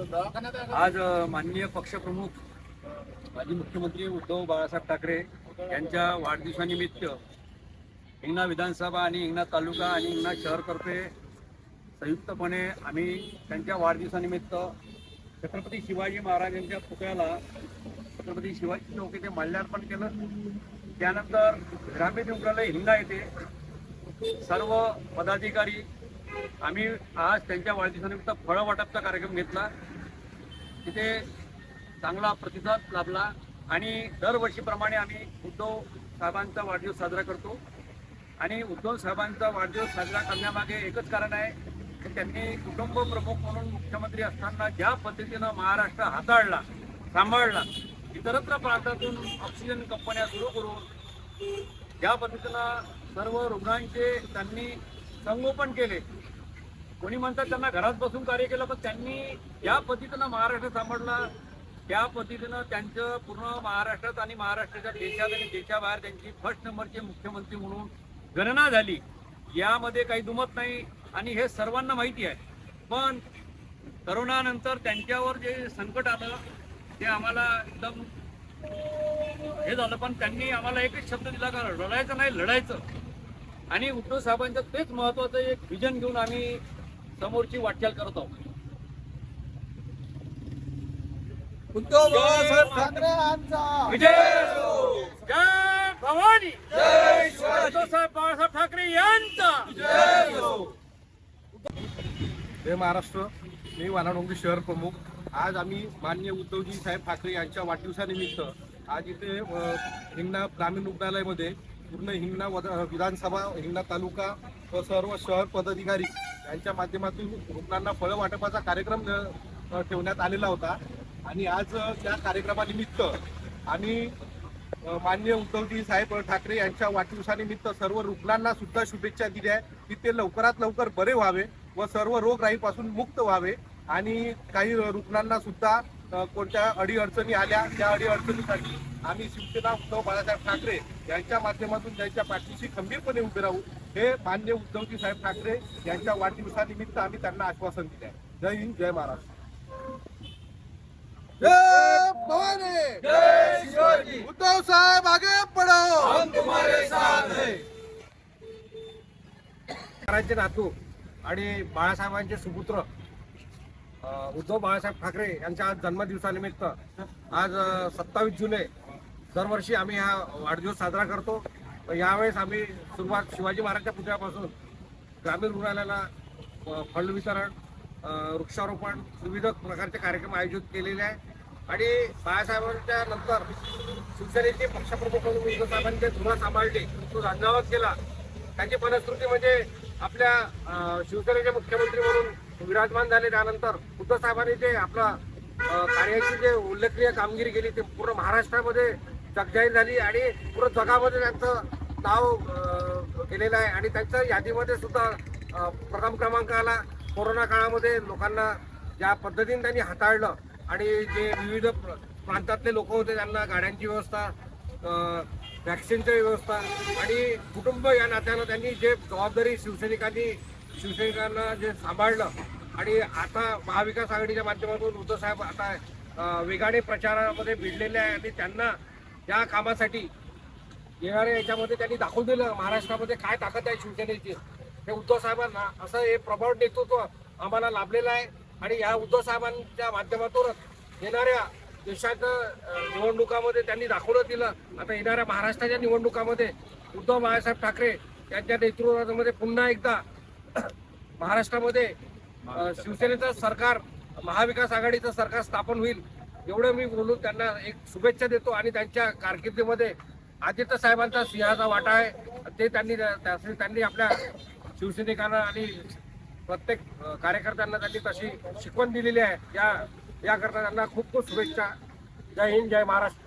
आज माननीय पक्षप्रमुख माजी मुख्यमंत्री उद्धव बाळासाहेब ठाकरे यांच्या वाढदिवसानिमित्त हिंगणा विधानसभा आणि हिंगणा तालुका आणि हिंगणा शहरतर्फे संयुक्तपणे आम्ही त्यांच्या वाढदिवसानिमित्त छत्रपती शिवाजी महाराजांच्या पुतळ्याला छत्रपती शिवाजी चौक येथे माल्यार्पण केलं. त्यानंतर ग्रामीण रुग्णालय हिंगणा येथे सर्व पदाधिकारी आम्ही आज त्यांच्या वाढदिवसानिमित्त फळं वाटपचा कार्यक्रम घेतला. तिथे चांगला प्रतिसाद लाभला आणि दरवर्षीप्रमाणे आम्ही उद्धव साहेबांचा वाढदिवस साजरा करतो. आणि उद्धव साहेबांचा वाढदिवस साजरा करण्यामागे एकच कारण आहे की त्यांनी कुटुंब प्रमुख म्हणून मुख्यमंत्री असताना ज्या पद्धतीनं महाराष्ट्र हाताळला सांभाळला इतरत्र प्रांतातून ऑक्सिजन कंपन्या सुरू करून ज्या पद्धतीनं सर्व रुग्णांचे त्यांनी संगोपन केले कोणी म्हणतात त्यांना घरात बसून कार्य केलं पण त्यांनी ज्या पद्धतीनं महाराष्ट्र सांभाळला. त्या पद्धतीनं त्यांचं पूर्ण महाराष्ट्रात आणि महाराष्ट्राच्या देशात आणि देशाबाहेर त्यांची फर्स्ट नंबरचे मुख्यमंत्री म्हणून गणना झाली. यामध्ये काही दुमत नाही आणि हे सर्वांना माहिती आहे. पण करोनानंतर त्यांच्यावर जे संकट आलं ते आम्हाला एकदम हे झालं. पण त्यांनी आम्हाला एकच शब्द दिला का लढायचं नाही लढायचं. आणि उद्धव साहेबांचं तेच महत्वाचं एक विजन घेऊन आम्ही समोरची वाटचाल करत आहोत. उद्धव बाळासाहेब ठाकरे यांचा. विजय असो. जय भवानी. उद्धव साहेब बाळासाहेब ठाकरे यांचा. जय महाराष्ट्र मी वानाडोंगरी शहर प्रमुख. आज आम्ही मान्य उद्धवजी साहेब ठाकरे यांच्या वाढदिवसानिमित्त आज इथे अ, हिंगणा ग्रामीण रुग्णालयामध्ये पूर्ण हिंगणा वद- विधानसभा हिंगणा तालुका व सर्व शहर पदाधिकारी यांच्या माध्यमातून रुग्णांना फळं वाटपाचा कार्यक्रम ठेवण्यात आलेला होता. आणि आज त्या कार्यक्रमानिमित्त आम्ही मान्य उद्धवजी साहेब ठाकरे यांच्या वाढदिवसानिमित्त सर्व रुग्णांना सुद्धा शुभेच्छा दिल्या आहे की ते लवकरात लवकर बरे व्हावे व सर्व रोगराईपासून मुक्त व्हावे. आणि काही रुग्णांना सुद्धा कोणत्या अडीअडचणी आल्या त्या अडीअडचणीसाठी आम्ही शिवसेना उद्धव बाळासाहेब ठाकरे यांच्या माध्यमातून त्यांच्या पाठीशी खंबीरपणे उभे राहू. हे मान्य उद्धवजी साहेब ठाकरे यांच्या वाढदिवसानिमित्त आम्ही त्यांना आश्वासन दिले आहे. जय हिंद जय महाराष्ट्र. जय भवानी. जय शिवाजी. उद्धव साहेब आगे पढ़ो. हम तुम्हारे साथ हैं. महाराजचे नातू आणि बाळासाहेबांचे सुपुत्र उद्धव बाळासाहेब ठाकरे यांच्या आज जन्मदिवसानिमित्त आज सत्तावीस जुलै दरवर्षी आम्ही हा वाढदिवस साजरा करतो. तर यावेळेस आम्ही सुरुवात शिवाजी महाराजच्या पुतळ्यापासून ग्रामीण रुग्णालयाला फंड वितरण वृक्षारोपण विविध प्रकारचे कार्यक्रम आयोजित केलेले आहे. आणि बाळासाहेबांच्या नंतर शिवसेनेचे पक्षप्रमुख म्हणून उद्धव जे धुरा सांभाळली तो धन्यवाद केला त्यांची मनस्कृती म्हणजे आपल्या शिवसेनेचे मुख्यमंत्री म्हणून विराजमान झाले. त्यानंतर उद्धवसाहेबांनी ते जे आपला कार्याची जे उल्लेखनीय कामगिरी केली ते पूर्ण महाराष्ट्रामध्ये जगजाहीर झाली आणि पूर्ण जगामध्ये त्यांचं नाव केलेलं आहे. आणि त्यांच्या यादीमध्ये सुद्धा प्रथम क्रमांक आला कोरोना काळामध्ये लोकांना ज्या पद्धतीने त्यांनी हाताळलं आणि जे विविध प्र- प्रांतातले लोक होते त्यांना गाड्यांची व्यवस्था व्हॅक्सिनची व्यवस्था आणि कुटुंब या नात्यानं त्यांनी जे जबाबदारी शिवसैनिकांनी शिवसैनिकांना जे सांभाळलं आणि आता महाविकास आघाडीच्या माध्यमातून उद्धवसाहेब आता वेगाने प्रचारामध्ये भिडलेले आहे आणि त्यांना या कामासाठी येणाऱ्या याच्यामध्ये त्यांनी दाखवून दिलं महाराष्ट्रामध्ये काय ताकद आहे शिवसेनेची. हे उद्धव साहेबांना असं हे प्रभाव नेतृत्व आम्हाला लाभलेलं आहे. आणि या उद्धव साहेबांच्या माध्यमातूनच येणाऱ्या देशाच्या निवडणुकामध्ये त्यांनी दाखवलं दिलं. आता येणाऱ्या महाराष्ट्राच्या निवडणुकामध्ये उद्धव बाळासाहेब ठाकरे यांच्या नेतृत्वामध्ये पुन्हा एकदा महाराष्ट्रामध्ये शिवसेनेचं सरकार महाविकास आघाडीचं सरकार स्थापन होईल. एवढं मी बोलून त्यांना एक शुभेच्छा देतो आणि त्यांच्या कारकिर्दीमध्ये आदित्य साहेबांचा सिंहाचा वाटा आहे. ते त्यांनी त्यासाठी त्यांनी आपल्या शिवसैनिकांना आणि प्रत्येक कार्यकर्त्यांना त्यांनी तशी शिकवण दिलेली आहे. या याकरता त्यांना खूप खूप शुभेच्छा. जय हिंद जय महाराष्ट्र.